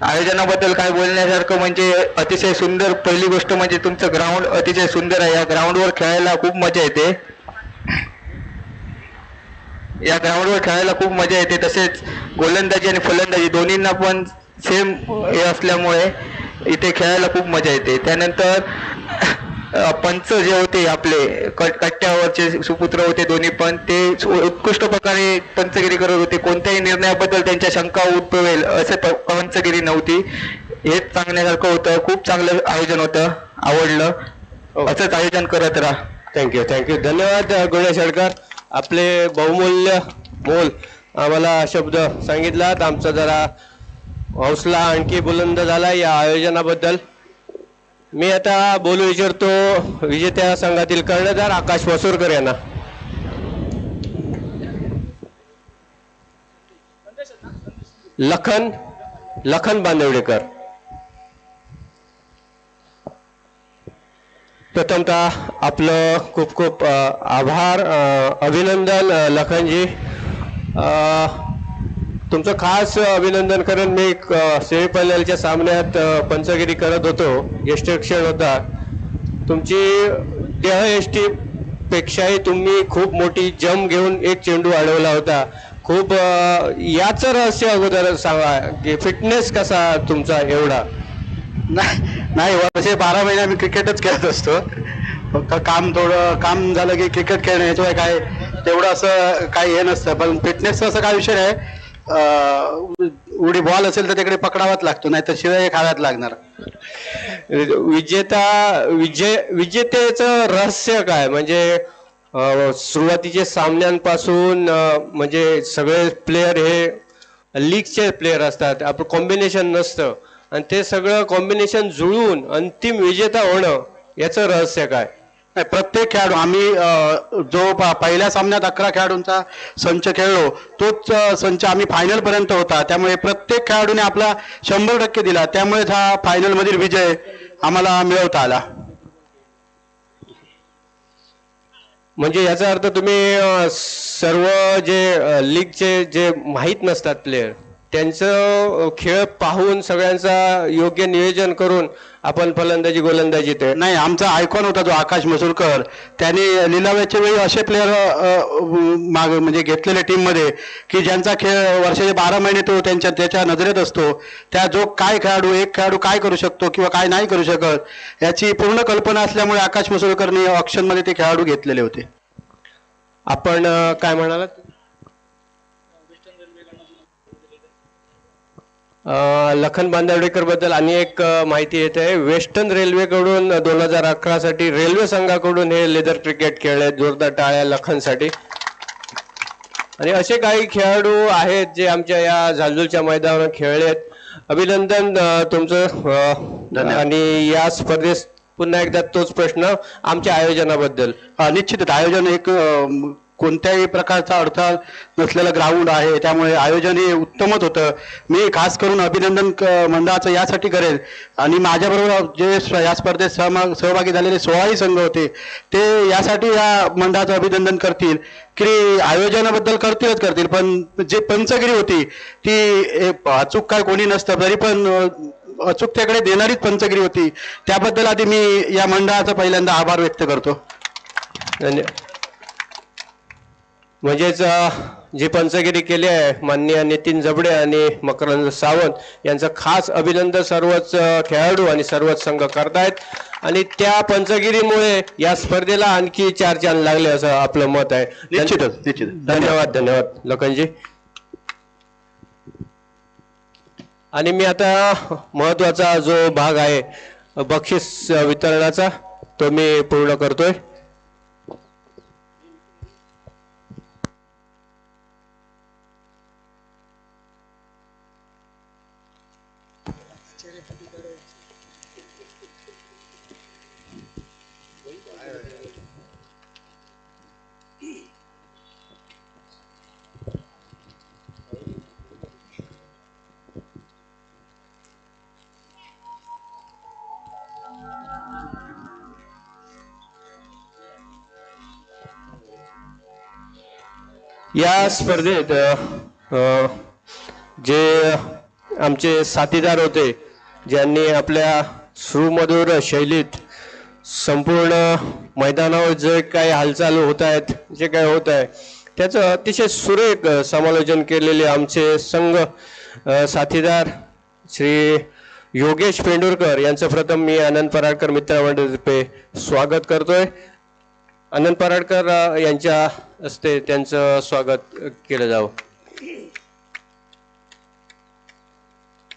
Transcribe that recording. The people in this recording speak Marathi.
आयोजनाबद्दल काय बोलण्यासारखं म्हणजे अतिशय सुंदर पहिली गोष्ट म्हणजे तुमचं ग्राउंड अतिशय सुंदर आहे. या ग्राउंडवर खेळायला खूप मजा येते. या ग्राउंडवर खेळायला खूप मजा येते. तसेच गोलंदाजी आणि फलंदाजी दोन्हींना पण सेम हे असल्यामुळे इथे खेळायला खूप मजा येते. त्यानंतर पंच जे होते आपले कट्ट्यावरचे सुपुत्र होते दोन्ही पण ते उत्कृष्ट प्रकारे पंचगिरी करत होते. कोणत्याही निर्णयाबद्दल त्यांच्या शंका उद्भवेल असे पंचगिरी नव्हती. हेच सांगण्यासारखं होतं. खूप चांगलं आयोजन होतं. आवडलं. असंच आयोजन करत राहा. थँक्यू थँक्यू धन्यवाद गोळ्या शेडकर. आपले बहुमूल्य मोल आम्हाला शब्द सांगितलात. आमचा जरा हौसला आणखी बुलंद झाला या आयोजनाबद्दल. मी आता बोलू विचारतो विजेत्या संघातील कर्णधार आकाश वसुरकर यांना. लखन लखन बांदिवडेकर. प्रथमतः आपलं खूप खूप आभार अभिनंदन लखनजी. तुमचं खास अभिनंदन करेन मी सेमीफायनलच्या सामन्यात पंचगिरी करत होतो यष्टीरक्षण होता तुमची देहयष्टी पेक्षाही तुम्ही खूप मोठी जम घेऊन एक चेंडू अडवला होता. खूप याचं रहस्य अगोदर सांगा की फिटनेस कसा तुमचा एवढा? नाही नाही वर्षे बारा महिने आम्ही क्रिकेटच खेळत असतो. फक्त काम थोडं काम झालं की क्रिकेट खेळणं याच्यामुळे काय तेवढं असं काही हे नसतं. पण फिटनेसचा असं काय विषय आहे उडी बॉल असेल तर तिकडे पकडावाच लागतो नाही तर शिवाय हे खाव्यात लागणार. विजेता विजय विजेतेचं रहस्य काय? म्हणजे सुरुवातीचे सामन्यांपासून म्हणजे सगळे प्लेयर हे लीगचे प्लेयर असतात. आपलं कॉम्बिनेशन नसतं. आणि ते सगळं कॉम्बिनेशन जुळून अंतिम विजेता होणं याचं रहस्य काय? नाही, प्रत्येक खेळाडू आम्ही जो प- पहिल्या सामन्यात अकरा खेळाडूंचा संच खेळलो. तोच संच आम्ही फायनलपर्यंत होता. त्यामुळे प्रत्येक खेळाडूने आपला शंभर टक्के दिला. त्यामुळेच हा फायनलमधील विजय आम्हाला मिळवता आला. म्हणजे याचा अर्थ तुम्ही सर्व जे लीगचे जे माहीत नसतात प्लेयर त्यांचं खेळ पाहून सगळ्यांचा योग्य नियोजन करून आपण फलंदाजी गोलंदाजी ते नाही आमचा आयकॉन होता जो आकाश मसूरकर. त्याने लिलावाच्या वेळी असे प्लेयर माग म्हणजे घेतलेले टीममध्ये की ज्यांचा खेळ वर्षाचे बारा महिने तो त्यांच्या त्याच्या नजरेत असतो. त्या जो काय खेळाडू एक खेळाडू काय करू शकतो किंवा काय नाही करू शकत याची पूर्ण कल्पना असल्यामुळे आकाश मसूरकरने ऑप्शनमध्ये ते खेळाडू घेतलेले होते. आपण काय म्हणालात? लखन बांदवडेकरबद्दल आणि एक माहिती येत. आहे वेस्टर्न रेल्वेकडून दोन हजार अकरा साठी रेल्वे संघाकडून हे लेदर क्रिकेट खेळले जोरदार टाळ्या लखनसाठी. आणि असे काही खेळाडू आहेत जे आमच्या या झालझुलच्या मैदानावर खेळलेत अभिनंदन तुमचं आणि या स्पर्धेत पुन्हा एकदा तोच प्रश्न आमच्या आयोजनाबद्दल. निश्चितच. आयोजन एक कोणत्याही प्रकारचा अडथळा नसलेलं ग्राउंड आहे. त्यामुळे आयोजन हे उत्तमच होतं. मी खास करून अभिनंदन क- मंडळाचं यासाठी करेल आणि माझ्याबरोबर जे या स्पर्धेत सहमा- सहभागी झालेले सोळाही संघ होते ते यासाठी या मंडळाचं अभिनंदन करतील. की आयोजनाबद्दल करतीलच करतील पण जे पंचगिरी होती ती अचूक काय कोणी नसतं तरी पण अचूकतेकडे देणारीच पंचगिरी होती. त्याबद्दल आधी मी या मंडळाचा पहिल्यांदा आभार व्यक्त करतो. धन्यवाद म्हणजेच जी पंचगिरी केली आहे माननीय नितीन जबडे आणि मकरंद सावंत यांचं खास अभिनंदन सर्वच खेळाडू आणि सर्वच संघ करतायत. आणि त्या पंचगिरीमुळे या स्पर्धेला आणखी चार चांद लागले असं आपलं मत आहे. निश्चितच निश्चित धन्यवाद. धन्यवाद लखनजी आणि मी आता महत्त्वाचा जो भाग आहे बक्षीस वितरणाचा तो मी पूर्ण करतोय. या स्पर्धेत जे आमचे साथीदार होते ज्यांनी आपल्या सुमधुर शैलीत संपूर्ण मैदानावर जे काही हालचाल होत आहेत जे काही होत आहे त्याचं अतिशय सुरेख समालोचन केलेले आमचे संघ साथीदार श्री योगेश पेंडुरकर यांचं प्रथम मी आनंद पराडकर मित्रमंडळातर्फे स्वागत करतोय. आनंद पराडकर यांच्या हस्ते त्यांचं स्वागत केलं जावं.